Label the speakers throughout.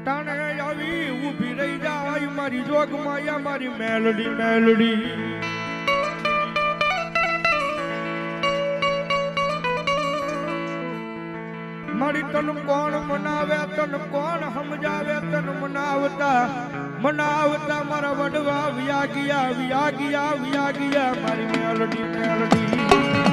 Speaker 1: ટાણે આવી ઊભી રહી જાય મારી જોગ માયા મારી મેલડી મેલડી મારી તન કોણ મનાવે તન કોણ સમજાવે તન મનાવતા મનાવતા મારા વડવા વ્યા ગયા વ્યા ગયા વ્યા મારી મેલડી મેલડી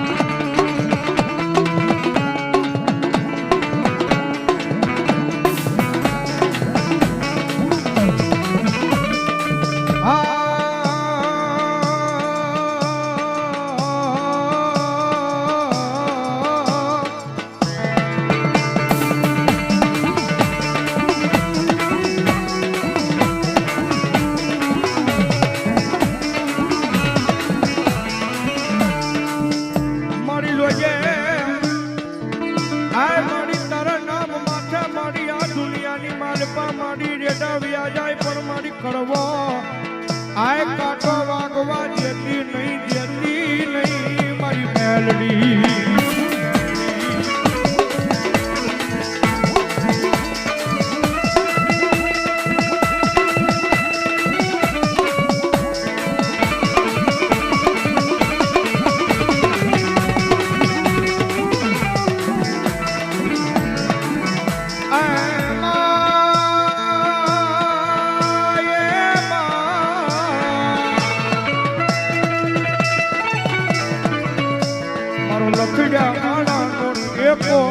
Speaker 1: રેડા વ્યા જાય પણ મારી કડવો. આય કાટો વાગવા દેતી નહીં દેતી નહીં, મારી મેલડી.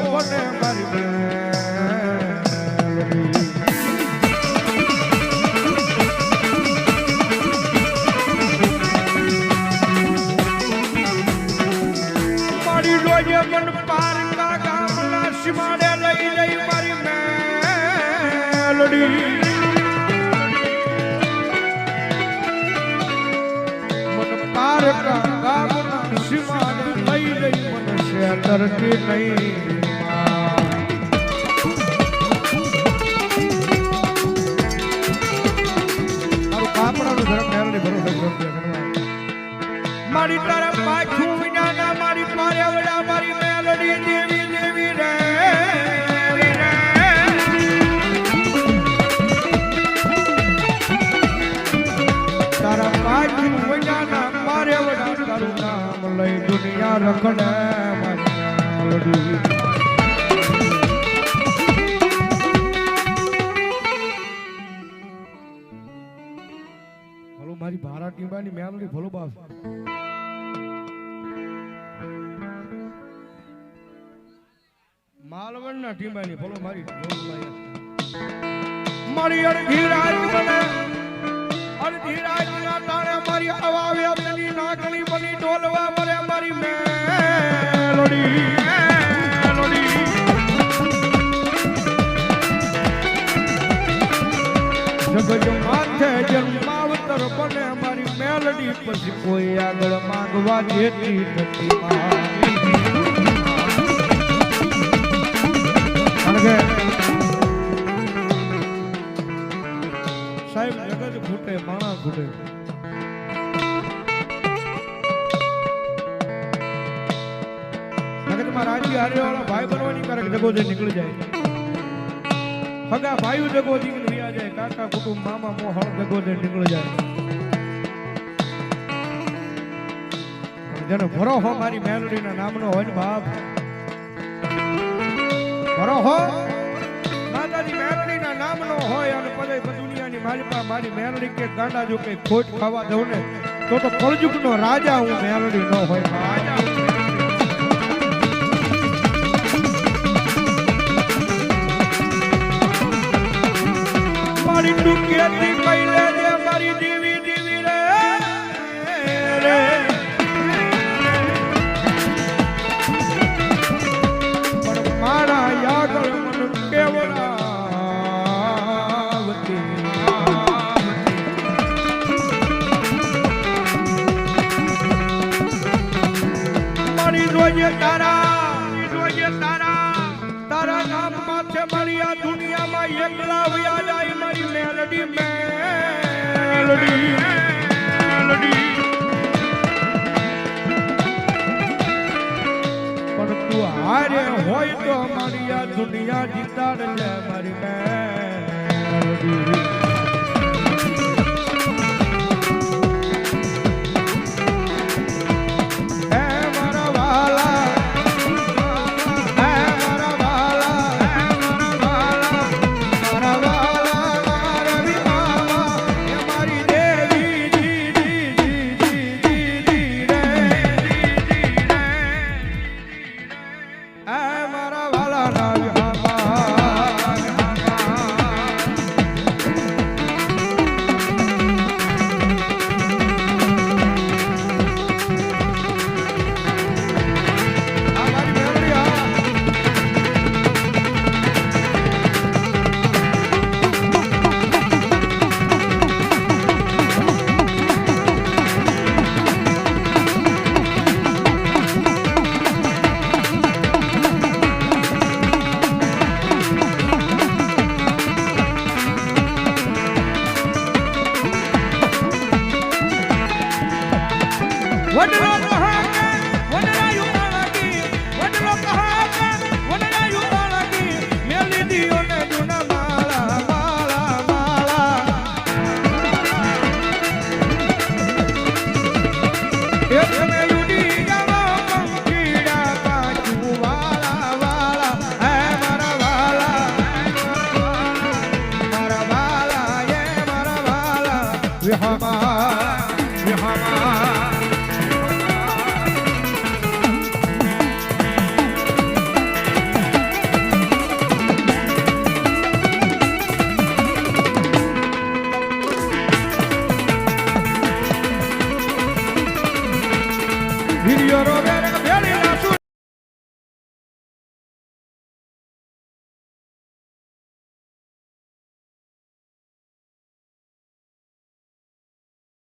Speaker 1: બને મારી. મારી રોજે મન પારકા ગામના સીમાડે લઈ જઈ મારી મેલડી મન લઈ મન નહીં મારી તારા પાછું વિના મારી પાર્યાવડા મારી મેલડી દેવી દેવી રે. તારા પાછું વિનાના પાર્યાવડા તારું નામ લઈ દુનિયા રખડે મેલડી મારી ભારા મેલડી ભલો બાપ માલવણના ટીંબાની, ભલો મારી. મારી અડધી રાત મને, અડધી રાતના તારે મારી અવાવે આપેલી નાકણી બની ડોલવા મરે મારી મેલોડી મારી મેલડી, પછી કોઈ આગળ માંગવા જેતી નથી. કે સાહેબ જગત ખૂટે, માણા ખૂટે. જગતમાં રાજી હારે વાળા ભાઈ બનવાની ક્યારેક જગો જે નીકળી જાય. હગા ભાઈઓ જગો નીકળી વ્યા જાય, કાકા કુટુંબ, મામા મોહણ જગો જે નીકળી જાય. જેનો ભરોહો મારી મેલડીના નામનો હોય ને બાપ ભરોહો માતાજી મેલડીના નામનો હોય અને પદે દુનિયાની મારી પાસે મારી મેલડી કે ગાંડા જો કઈ ખોટ ખાવા દઉં ને, તો તો કળજુગનો રાજા હું મેલડી ન હોય. રાજા મારી ડુકેતી કઈ રોજે તારા જોઈએ તારા તારા નામ માથે મારી આ દુનિયામાં એકલા વ્યા જાય મારી મેલડી મેલડી. મેલડી તું હારે હોય તો મારી આ દુનિયા જીતાડ લે મારી મેં Biliyor o beni